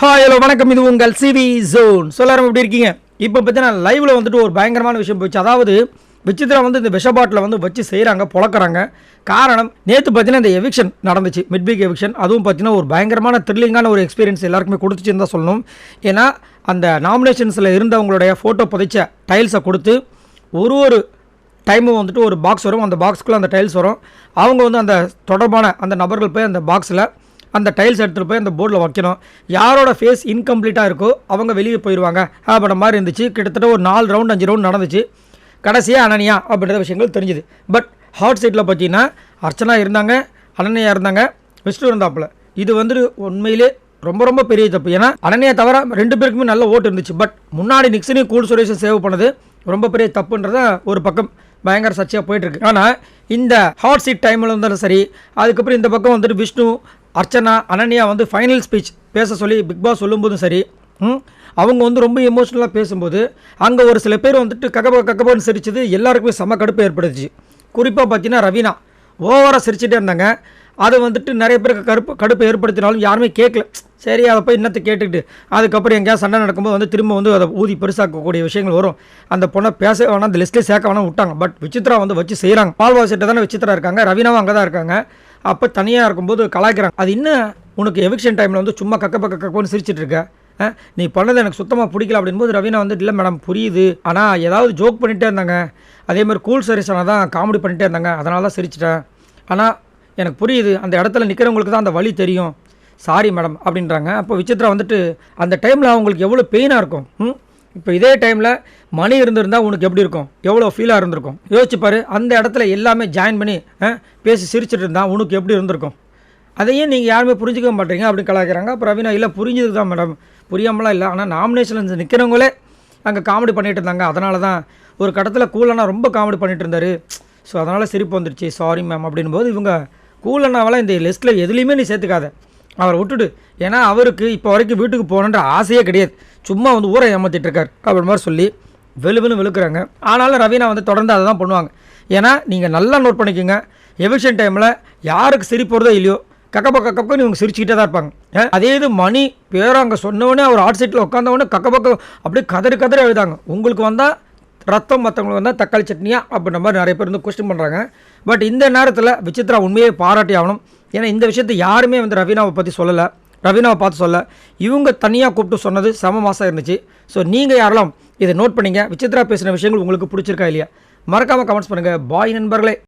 Hi hello வணக்கம். இது உங்கள் சிவி ஜோன் சொல்லாரம் எப்படி இருக்கீங்க? இப்போ பார்த்தீங்கன்னா லைவில் வந்துட்டு ஒரு பயங்கரமான விஷயம் போச்சு அதாவது விசித்ரா வந்து இந்த விஷ பாட்டில் வந்து வச்சு செய்கிறாங்க பொழக்கிறாங்க. காரணம் நேற்று பார்த்தீங்கன்னா இந்த எவிக்ஷன் நடந்துச்சு. மிட்பீக் எவிக்ஷன் அதுவும் பார்த்தீங்கன்னா ஒரு பயங்கரமான த்ரில்லிங்கான ஒரு எக்ஸ்பீரியன்ஸ் எல்லாருக்குமே கொடுத்துச்சுன்னு தான் சொல்லணும். ஏன்னா அந்த நாமினேஷன்ஸில் இருந்தவங்களுடைய ஃபோட்டோ புதைச்ச டைல்ஸை கொடுத்து ஒரு ஒரு டைமும் வந்துட்டு ஒரு பாக்ஸ் வரும். அந்த பாக்ஸ்க்குள்ளே அந்த டைல்ஸ் வரும். அவங்க வந்து அந்த தொடர்பான அந்த நபர்கள் போய் அந்த பாக்ஸில் அந்த டைல்ஸ் எடுத்துகிட்டு போய் அந்த போர்டில் வைக்கணும். யாரோட ஃபேஸ் இன்கம்ப்ளீட்டாக இருக்கோ அவங்க வெளியே போயிடுவாங்க அப்படின்ற மாதிரி இருந்துச்சு. கிட்டத்தட்ட ஒரு நாலு ரவுண்ட் அஞ்சு ரவுண்ட் நடந்துச்சு. கடைசியாக அனனியா அப்படின்ற விஷயங்கள் தெரிஞ்சுது. பட் ஹாட் சீட்டில் பார்த்தீங்கன்னா அர்ச்சனா இருந்தாங்க அனன்யா இருந்தாங்க விஷ்ணு இருந்தாப்புல. இது வந்துட்டு உண்மையிலே ரொம்ப ரொம்ப பெரிய தப்பு. ஏன்னா அனன்யா தவிர ரெண்டு பேருக்குமே நல்ல ஓட்டு இருந்துச்சு. பட் முன்னாடி நிக்சனையும் கூல் சுரேஷன் சேவ் பண்ணது ரொம்ப பெரிய தப்புன்றத ஒரு பக்கம் பயங்கர சர்ச்சையாக போயிட்டுருக்கு ஆனால் இந்த ஹாட் சீட் டைமில் இருந்தாலும் சரி அதுக்கப்புறம் இந்த பக்கம் வந்துட்டு விஷ்ணு அர்ச்சனா அனன்யா வந்து ஃபைனல் ஸ்பீச் பேச சொல்லி பிக் பாஸ் சொல்லும்போதும் சரி அவங்க வந்து ரொம்ப எமோஷ்னலாக பேசும்போது அங்கே ஒரு சில பேர் வந்துட்டு கக்கப கக்கபன்னு சிரிச்சது எல்லாருக்குமே செம கடுப்பு ஏற்படுத்துச்சு. குறிப்பாக பார்த்தீங்கன்னா ரவீனா ஓவராக சிரிச்சுட்டே இருந்தாங்க. அது வந்துட்டு நிறைய பேருக்கு கருப்பு கடுப்பு ஏற்படுத்தினாலும் யாருமே கேட்கல. சரி அதை போய் இன்னத்தை கேட்டுக்கிட்டு அதுக்கப்புறம் எங்கேயாவது சண்டை நடக்கும்போது வந்து திரும்ப வந்து அதை ஊதி பெருசாக்கக்கூடிய விஷயங்கள் வரும். அந்த பொண்ணை பேச வேணாம் அந்த லிஸ்ட்லேயே சேர்க்க வேணாம் விட்டாங்க. பட் விசித்ரா வந்து வச்சு செய்கிறாங்க பால்வாசிட்ட தானே விசித்ரா இருக்காங்க ரவீனாவும் அங்கே தான் இருக்காங்க. அப்போ தனியாக இருக்கும்போது கலாய்க்கிறாங்க. அது இன்னும் உனக்கு எவிக்ஷன் டைமில் வந்து சும்மா கக்க பக்க கக்கன்னு சிரிச்சிட்டு இருக்க. நீ பண்ணது எனக்கு சுத்தமாக பிடிக்கல அப்படின்போது ரவீனா வந்து இல்லை மேடம் புரியுது. ஆனால் ஏதாவது ஜோக் பண்ணிகிட்டே இருந்தாங்க. அதே மாதிரி கூல் சர்வீஸான தான் காமெடி பண்ணிகிட்டே இருந்தாங்க. அதனால தான் சிரிச்சிட்டேன். ஆனால் எனக்கு புரியுது. அந்த இடத்துல நிற்கிறவங்களுக்கு தான் அந்த வழி தெரியும். சாரி மேடம் அப்படின்றாங்க. அப்போ விசித்ரா வந்துட்டு அந்த டைமில் அவங்களுக்கு எவ்வளோ பெயினாக இருக்கும்? ம்? இப்போ இதே டைமில் மணி இருந்திருந்தால் உனக்கு எப்படி இருக்கும்? எவ்வளோ ஃபீலாக இருந்திருக்கும்? யோசிச்சு அந்த இடத்துல எல்லாமே ஜாயின் பண்ணி ஆ, பேசி சிரிச்சிட்டு இருந்தால் உனக்கு எப்படி இருந்திருக்கும்? அதையும் நீங்கள் யாருமே புரிஞ்சுக்க மாட்டீங்க அப்படின்னு கலாய்க்கிறாங்க. அப்புறம் ரவீனா இல்லை புரிஞ்சது தான் மேடம் புரியாமலாம் இல்லை. ஆனால் நாமினேஷனில் நிற்கிறவங்களே அங்கே காமெடி பண்ணிகிட்டு இருந்தாங்க. அதனால தான் ஒரு கட்டத்தில் கூலண்ணா ரொம்ப காமெடி பண்ணிகிட்டு இருந்தார். ஸோ அதனால் சிரிப்பு வந்துருச்சு. சாரி மேம் அப்படின் போது இவங்க கூலண்ணாவெல்லாம் இந்த லிஸ்ட்டில் எதுலேயுமே நீ சேர்த்துக்காத. அவரை விட்டுடு. ஏன்னா அவருக்கு இப்போ வரைக்கும் வீட்டுக்கு போகணுன்ற ஆசையே கிடையாது. சும்மா வந்து ஊரை ஏமாத்திட்டு இருக்கார் அப்படி மாதிரி சொல்லி வெளுவென்னு வெளுக்குறாங்க. ஆனாலும் ரவீனா வந்து தொடர்ந்து அதை தான் பண்ணுவாங்க. ஏன்னா நீங்கள் நல்லா நோட் பண்ணிக்கோங்க. எவிஷன் டைமில் யாருக்கு சிரிப்பு வருதோ இல்லையோ கக்கப்பக்க கக்கப்பன்னு இவங்க சிரிச்சுக்கிட்டே தான் இருப்பாங்க. அதே இது மணி பேரும் அங்கே சொன்னவொடனே அவர் ஆட் சீட்டில் உட்காந்தவொடனே கக்கப்பக்கம் அப்படியே கதறி கதறி எழுதாங்க உங்களுக்கு வந்தால் ரத்தம் மற்றவங்களுக்கு வந்தால் தக்காளி சட்னியா அப்படின்ற மாதிரி நிறைய பேர் வந்து கொஸ்டின் பண்ணுறாங்க பட் இந்த நேரத்தில் விசித்ரா உண்மையை பாராட்டி ஆகணும். ஏன்னா இந்த விஷயத்தை யாருமே வந்து ரவீனாவை பற்றி சொல்லலை. ரவீனாவை பார்த்து சொல்ல. இவங்க தனியாக கூப்பிட்டு சொன்னது செம மாதம் இருந்துச்சு. ஸோ நீங்கள் யாரெல்லாம் இதை நோட் பண்ணிங்க. விசித்ரா பேசின விஷயங்கள் உங்களுக்கு பிடிச்சிருக்கா இல்லையா? மறக்காமல் கமெண்ட்ஸ் பண்ணுங்கள் பாய் நண்பர்களே.